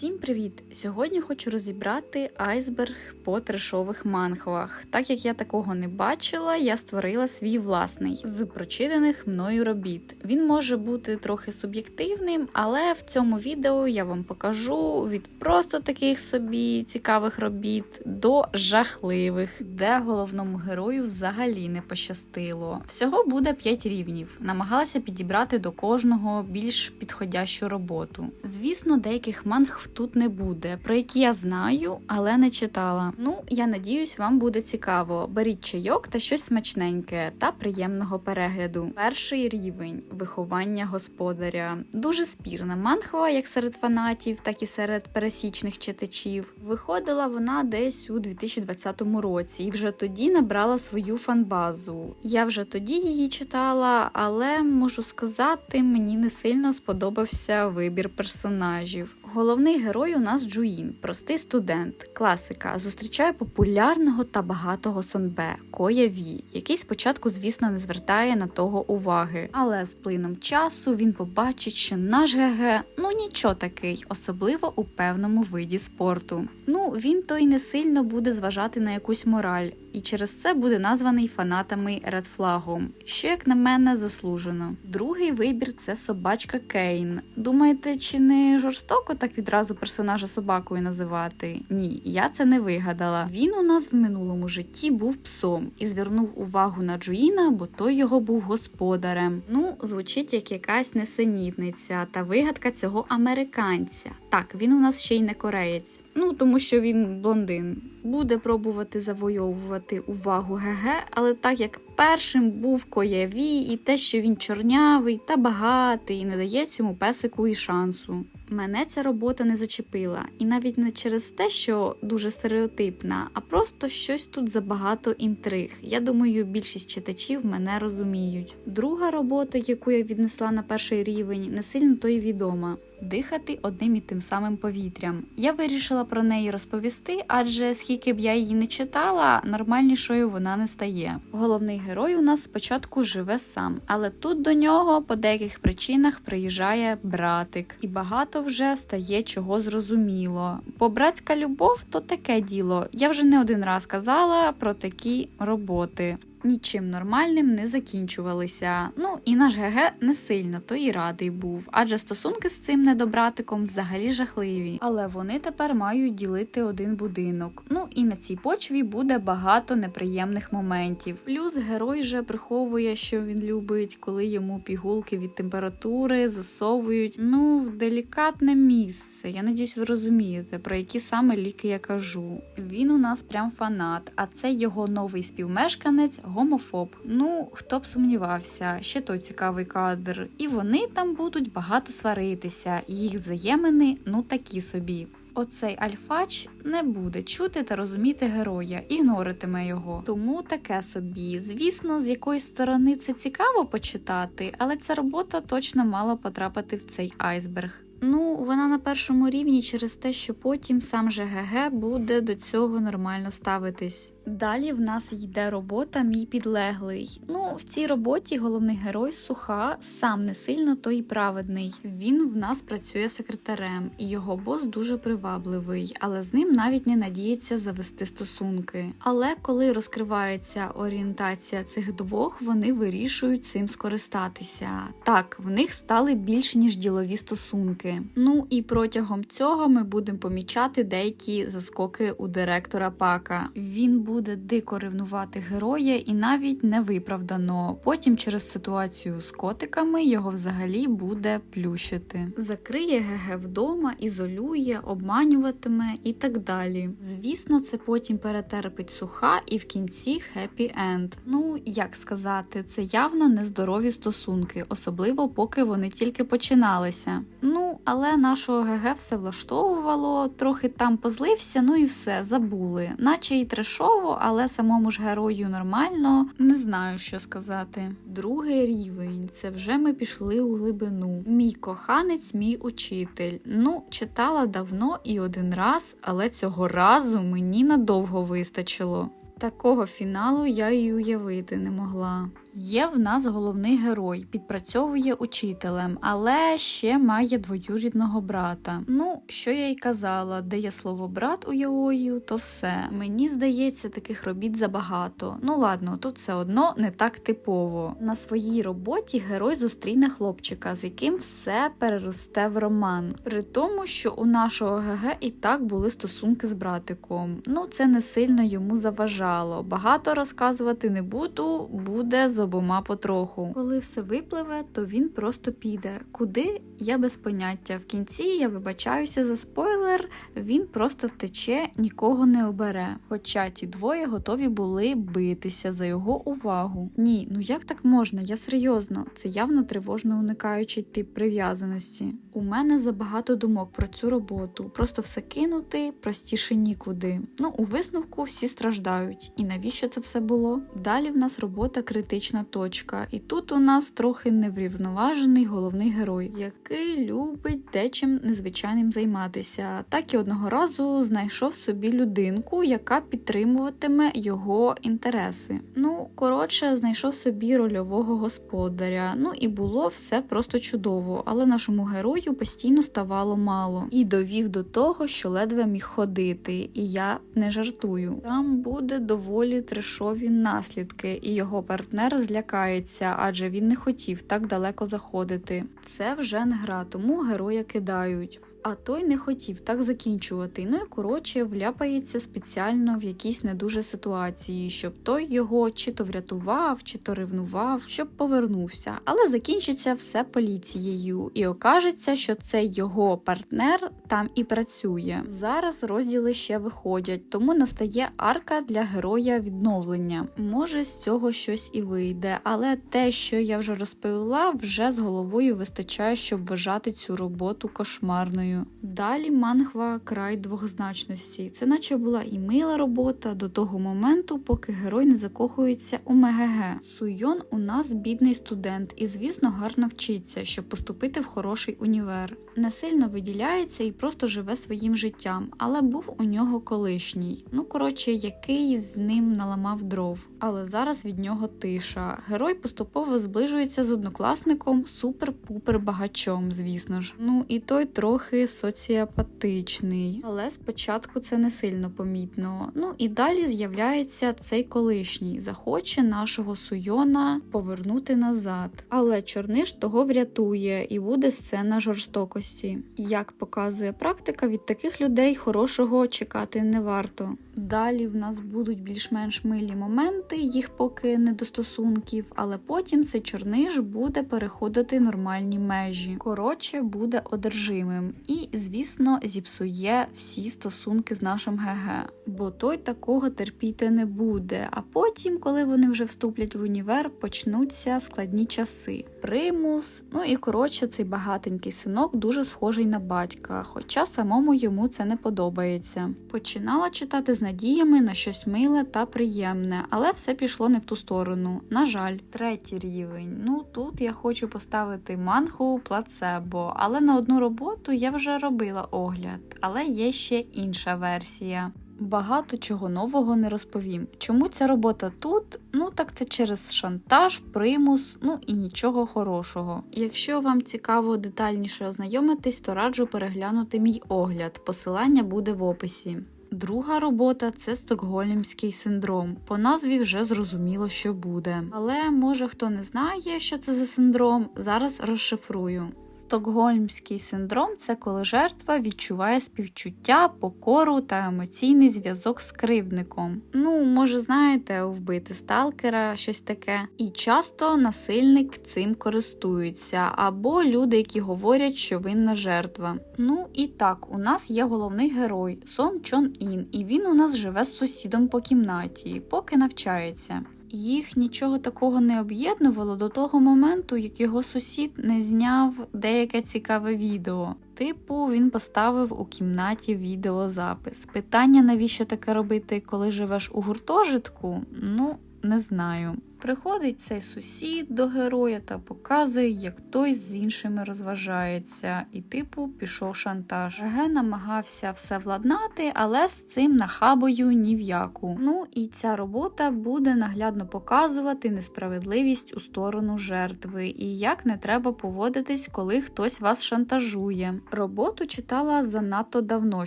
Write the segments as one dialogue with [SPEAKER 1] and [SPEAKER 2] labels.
[SPEAKER 1] Всім привіт! Сьогодні хочу розібрати айсберг по трешових манхвах. Так як я такого не бачила, я створила свій власний з прочитаних мною робіт. Він може бути трохи суб'єктивним, але в цьому відео я вам покажу від просто таких собі цікавих робіт до жахливих, де головному герою взагалі не пощастило. Всього буде 5 рівнів. Намагалася підібрати до кожного більш підходящу роботу. Звісно, деяких манг тут не буде, про які я знаю, але не читала. Ну, я надіюсь, вам буде цікаво. Беріть чайок та щось смачненьке та приємного перегляду. Перший рівень виховання господаря. Дуже спірна манхва, як серед фанатів, так і серед пересічних читачів. Виходила вона десь у 2020 році, і вже тоді набрала свою фанбазу. Я вже тоді її читала, але можу сказати, мені не сильно сподобався вибір персонажів. Головний герой у нас Джуїн, простий студент, класика, зустрічає популярного та багатого сонбе Коя Ві, який спочатку, звісно, не звертає на того уваги. Але з плином часу він побачить, що наш ГГ ну нічого такий, особливо у певному виді спорту. Ну він то й не сильно буде зважати на якусь мораль, і через це буде названий фанатами редфлагом, що, як на мене, заслужено. Другий вибір це собачка Кейн. Думаєте, чи не жорстоко так відразу персонажа собакою називати? Ні, я це не вигадала. Він у нас в минулому житті був псом і звернув увагу на Джуїна, бо той його був господарем. Ну, звучить як якась несенітниця та вигадка цього американця. Так, він у нас ще й не кореєць. Ну, тому що він блондин. Буде пробувати завойовувати увагу ГГ, але так як першим був Кояві, і те, що він чорнявий та багатий, і не дає цьому песику і шансу. Мене ця робота не зачепила, і навіть не через те, що дуже стереотипна, а просто щось тут забагато інтриг. Я думаю, більшість читачів мене розуміють. Друга робота, яку я віднесла на перший рівень, не сильно то й відома. Дихати одним і тим самим повітрям. Я вирішила про неї розповісти, адже скільки б я її не читала, нормальнішою вона не стає. Головний герой у нас спочатку живе сам, але тут до нього по деяких причинах приїжджає братик, і багато вже стає чого зрозуміло. Бо братська любов то таке діло. Я вже не один раз казала про такі роботи нічим нормальним не закінчувалися. Ну і наш ГГ не сильно то і радий був, адже стосунки з цим недобратиком взагалі жахливі. Але вони тепер мають ділити один будинок. Ну і на цій почві буде багато неприємних моментів. Плюс герой же приховує, що він любить, коли йому пігулки від температури засовують ну в делікатне місце. Я надіюсь, ви розумієте, про які саме ліки я кажу. Він у нас прям фанат, а це його новий співмешканець гомофоб. Ну, хто б сумнівався, ще той цікавий кадр. І вони там будуть багато сваритися, їх взаємини ну такі собі. Оцей альфач не буде чути та розуміти героя, ігноритиме його. Тому таке собі. Звісно, з якоїсь сторони це цікаво почитати, але ця робота точно мала потрапити в цей айсберг. Ну, вона на першому рівні через те, що потім сам же ГГ буде до цього нормально ставитись. Далі в нас йде робота Мій підлеглий. Ну, в цій роботі головний герой суха сам не сильно той праведний. Він в нас працює секретарем, і його бос дуже привабливий, але з ним навіть не надіється завести стосунки. Але коли розкривається орієнтація цих двох, вони вирішують цим скористатися. Так, в них стали більш ніж ділові стосунки. Ну і протягом цього ми будемо помічати деякі заскоки у директора Пака. Він буде дико ревнувати героя і навіть невиправдано. Потім через ситуацію з котиками його взагалі буде плющити. Закриє ГГ вдома, ізолює, обманюватиме і так далі. Звісно, це потім перетерпить суха і в кінці хеппі енд. Ну як сказати, це явно нездорові стосунки, особливо поки вони тільки починалися. Ну, але нашого ГГ все влаштовувало, трохи там позлився, ну і все, забули, наче і трешово, але самому ж герою нормально. Не знаю, що сказати. Другий рівень це вже ми пішли у глибину. Мій коханець, мій учитель. Ну, читала давно і один раз, але цього разу мені надовго вистачило. Такого фіналу я й уявити не могла. Є в нас головний герой, підпрацьовує учителем, але ще має двоюрідного брата. Ну, що я й казала, де є слово брат у Яою, то все. Мені здається, таких робіт забагато. Ну ладно, тут все одно не так типово. На своїй роботі герой зустріне хлопчика, з яким все переросте в роман. При тому, що у нашого ГГ і так були стосунки з братиком. Ну, це не сильно йому заважало. Багато розказувати не буду, буде з обома потроху. Коли все випливе, то він просто піде. Куди? Я без поняття. В кінці я вибачаюся за спойлер, він просто втече, нікого не обере. Хоча ті двоє готові були битися за його увагу. Ні, ну як так можна? Я серйозно, це явно тривожно уникаючий тип прив'язаності. У мене забагато думок про цю роботу. Просто все кинути простіше нікуди. Ну, у висновку всі страждають. І навіщо це все було? Далі в нас робота критична точка. І тут у нас трохи неврівноважений головний герой, який любить дечим незвичайним займатися. Так і одного разу знайшов собі людинку, яка підтримуватиме його інтереси. Ну, коротше, знайшов собі рольового господаря. Ну і було все просто чудово, але нашому герою постійно ставало мало і довів до того, що ледве міг ходити. І я не жартую. Там буде доволі трешові наслідки, і його партнер злякається, адже він не хотів так далеко заходити. Це вже не гра, тому героя кидають. А той не хотів так закінчувати. Ну і коротше вляпається спеціально в якісь не дуже ситуації, щоб той його чи то врятував, чи то ревнував, щоб повернувся. Але закінчиться все поліцією, і окажеться, що цей його партнер там і працює. Зараз розділи ще виходять, тому настає арка для героя відновлення. Може з цього щось і вийде, але те, що я вже розповіла, вже з головою вистачає, щоб вважати цю роботу кошмарною. Далі мангва край двохзначності. Це наче була і мила робота до того моменту, поки герой не закохується у МГГ. Суйон у нас бідний студент і, звісно, гарно вчиться, щоб поступити в хороший універ. Не сильно виділяється і просто живе своїм життям, але був у нього колишній. Ну коротше, який з ним наламав дров. Але зараз від нього тиша. Герой поступово зближується з однокласником супер-пупер багачом, звісно ж. Ну і той трохи соціопатичний, але спочатку це не сильно помітно. Ну і далі з'являється цей колишній, захоче нашого суйона повернути назад. Але чорниш того врятує і буде сцена жорстокості. Як показує практика, від таких людей хорошого чекати не варто. Далі в нас будуть більш-менш милі моменти, їх поки не до стосунків, але потім цей чорниш буде переходити нормальні межі. Коротше, буде одержимим і, звісно, зіпсує всі стосунки з нашим ГГ, бо той такого терпіти не буде. А потім, коли вони вже вступлять в універ, почнуться складні часи. Примус, ну і коротше, цей багатенький синок дуже схожий на батька, хоча самому йому це не подобається. Починала читати з надіями на щось миле та приємне, але все пішло не в ту сторону. На жаль, третій рівень. Ну тут я хочу поставити мангу плацебо, але на одну роботу я вже робила огляд, але є ще інша версія. Багато чого нового не розповім. Чому ця робота тут? Ну так це через шантаж, примус, ну і нічого хорошого. Якщо вам цікаво детальніше ознайомитись, то раджу переглянути мій огляд. Посилання буде в описі. Друга робота це стокгольмський синдром. По назві вже зрозуміло, що буде. Але може хто не знає, що це за синдром, зараз розшифрую. Стокгольмський синдром це коли жертва відчуває співчуття, покору та емоційний зв'язок з кривдником. Ну, може, знаєте, вбити сталкера, щось таке. І часто насильник цим користується, або люди, які говорять, що винна жертва. Ну і так, у нас є головний герой Сон Чон Ін, і він у нас живе з сусідом по кімнаті, поки навчається. Їх нічого такого не об'єднувало до того моменту, як його сусід не зняв деяке цікаве відео. Типу, він поставив у кімнаті відеозапис. Питання, навіщо таке робити, коли живеш у гуртожитку? Ну, не знаю. Приходить цей сусід до героя та показує, як той з іншими розважається, і типу пішов шантаж. ГГ намагався все владнати, але з цим нахабою ні в яку. Ну і ця робота буде наглядно показувати несправедливість у сторону жертви і як не треба поводитись, коли хтось вас шантажує. Роботу читала занадто давно,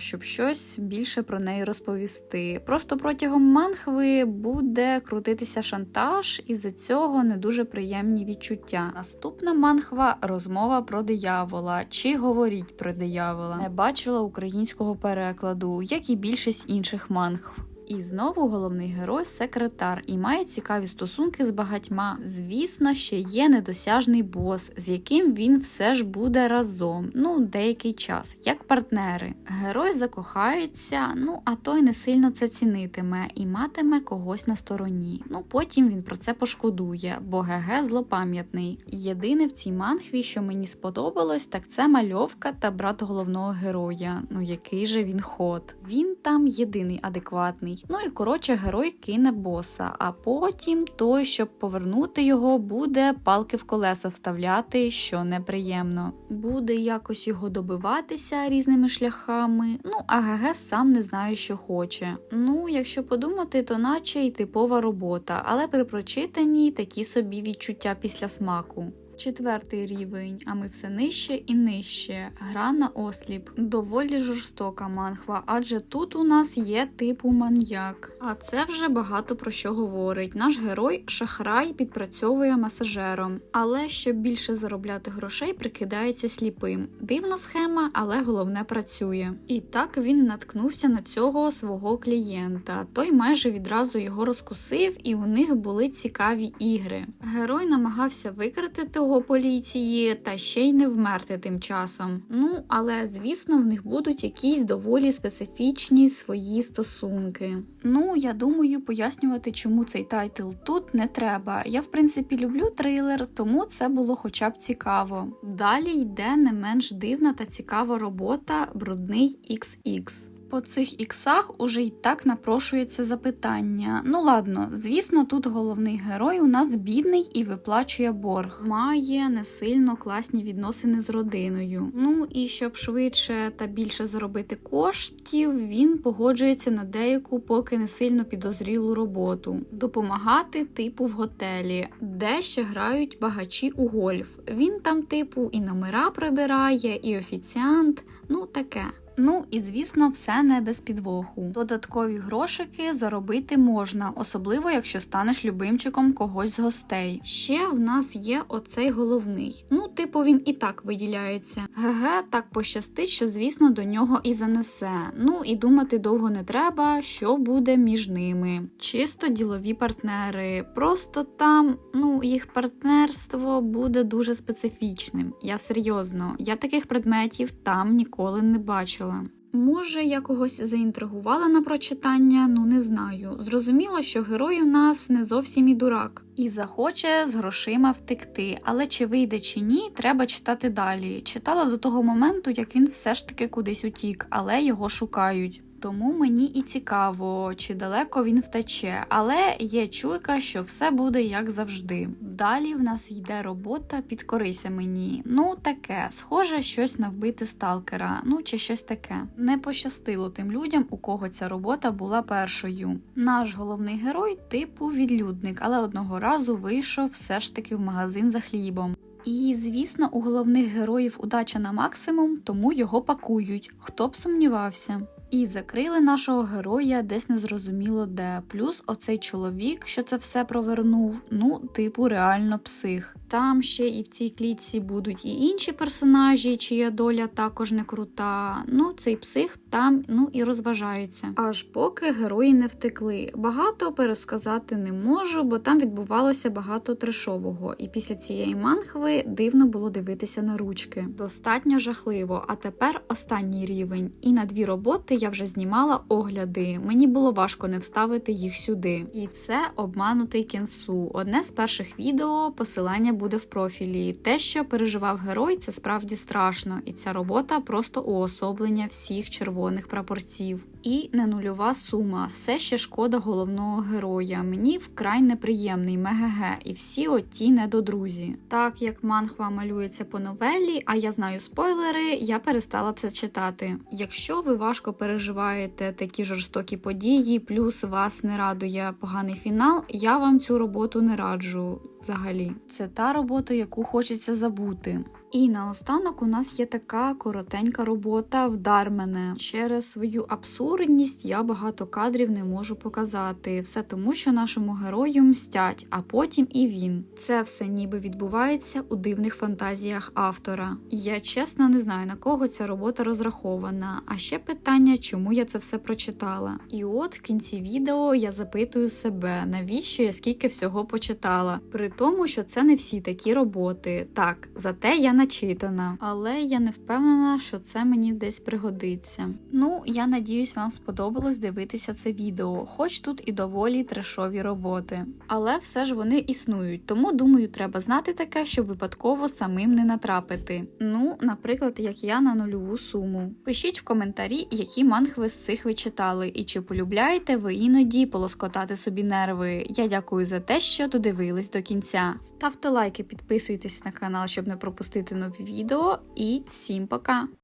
[SPEAKER 1] щоб щось більше про неї розповісти. Просто протягом манхви буде крутитися шантаж, і за цього не дуже приємні відчуття. Наступна манхва розмова про диявола чи говоріть про диявола. Не бачила українського перекладу, як і більшість інших манхв. І знову головний герой секретар і має цікаві стосунки з багатьма. Звісно, ще є недосяжний бос, з яким він все ж буде разом, ну деякий час, як партнери. Герой закохається, ну а той не сильно це цінитиме і матиме когось на стороні. Ну потім він про це пошкодує, бо ГГ злопам'ятний. Єдине в цій манхві, що мені сподобалось, так це мальовка та брат головного героя. Ну який же він ход. Він там єдиний адекватний. Ну і коротше, герой кине боса, а потім той, щоб повернути його, буде палки в колеса вставляти, що неприємно. Буде якось його добиватися різними шляхами. Ну, а ГГ сам не знає, що хоче. Ну, якщо подумати, то наче й типова робота, але при прочитанні такі собі відчуття після смаку. Четвертий рівень, а ми все нижче і нижче. Гра на осліп. Доволі жорстока манхва, адже тут у нас є типу маньяк. А це вже багато про що говорить. Наш герой шахрай підпрацьовує масажером, але щоб більше заробляти грошей, прикидається сліпим. Дивна схема, але головне працює. І так він наткнувся на цього свого клієнта. Той майже відразу його розкусив, і у них були цікаві ігри. Герой намагався викрити того поліції та ще й не вмерти тим часом. Ну, але звісно, в них будуть якісь доволі специфічні свої стосунки. Ну, я думаю, пояснювати, чому цей тайтл тут не треба. Я, в принципі, люблю трилер, тому це було хоча б цікаво. Далі йде не менш дивна та цікава робота Брудний XX. По цих іксах уже й так напрошується запитання. Ну ладно, звісно, тут головний герой у нас бідний і виплачує борг. Має не сильно класні відносини з родиною. Ну і щоб швидше та більше заробити коштів, він погоджується на деяку, поки не сильно підозрілу роботу. Допомагати типу в готелі, де ще грають багачі у гольф. Він там, типу, і номера прибирає, і офіціант, ну таке. Ну і звісно, все не без підвоху. Додаткові грошики заробити можна, особливо якщо станеш любимчиком когось з гостей. Ще в нас є оцей головний. Ну, типу, він і так виділяється. ГГ так пощастить, що звісно до нього і занесе. Ну і думати довго не треба, що буде між ними. Чисто ділові партнери. Просто там, ну, їх партнерство буде дуже специфічним. Я серйозно, я таких предметів там ніколи не бачила. Може, я когось заінтригувала на прочитання, ну не знаю. Зрозуміло, що герой у нас не зовсім і дурак і захоче з грошима втекти. Але чи вийде чи ні, треба читати далі. Читала до того моменту, як він все ж таки кудись утік, але його шукають. Тому мені і цікаво, чи далеко він втече, але є чуйка, що все буде як завжди. Далі в нас йде робота підкорися мені. Ну таке, схоже, щось на вбити сталкера, ну чи щось таке. Не пощастило тим людям, у кого ця робота була першою. Наш головний герой типу відлюдник, але одного разу вийшов все ж таки в магазин за хлібом. І, звісно, у головних героїв удача на максимум, тому його пакують, хто б сумнівався. І закрили нашого героя десь незрозуміло де. Плюс оцей чоловік, що це все провернув, ну, типу, реально псих. Там ще і в цій клітці будуть і інші персонажі, чия доля також не крута. Ну, цей псих там ну і розважається. Аж поки герої не втекли. Багато пересказати не можу, бо там відбувалося багато трешового. І після цієї манхви дивно було дивитися на ручки. Достатньо жахливо. А тепер останній рівень. І на дві роботи я вже знімала огляди. Мені було важко не вставити їх сюди. І це обманутий кінсу. Одне з перших відео посилання буде в профілі. Те, що переживав герой, це справді страшно, і ця робота просто уособлення всіх червоних прапорців. І не нульова сума, все ще шкода головного героя. Мені вкрай неприємний мегеге, і всі оті недодрузі. Так як манхва малюється по новелі, а я знаю спойлери, я перестала це читати. Якщо ви важко переживаєте такі жорстокі події, плюс вас не радує поганий фінал, я вам цю роботу не раджу. Взагалі, це та робота, яку хочеться забути. І наостанок у нас є така коротенька робота Вдар мене. Через свою абсурдність я багато кадрів не можу показати. Все тому, що нашому герою мстять, а потім і він. Це все ніби відбувається у дивних фантазіях автора. Я чесно не знаю на кого ця робота розрахована. А ще питання, чому я це все прочитала. І от в кінці відео я запитую себе, навіщо я скільки всього почитала. При тому, що це не всі такі роботи. Так, зате я начитана, але я не впевнена, що це мені десь пригодиться. Ну, я надіюсь, вам сподобалось дивитися це відео, хоч тут і доволі трешові роботи. Але все ж вони існують, тому думаю, треба знати таке, щоб випадково самим не натрапити. Ну, наприклад, як я на нульову суму. Пишіть в коментарі, які мангви з цих ви читали, і чи полюбляєте ви іноді полоскотати собі нерви. Я дякую за те, що додивились до кінця. Ставте лайки, підписуйтесь на канал, щоб не пропустити нові відео. І всім пока!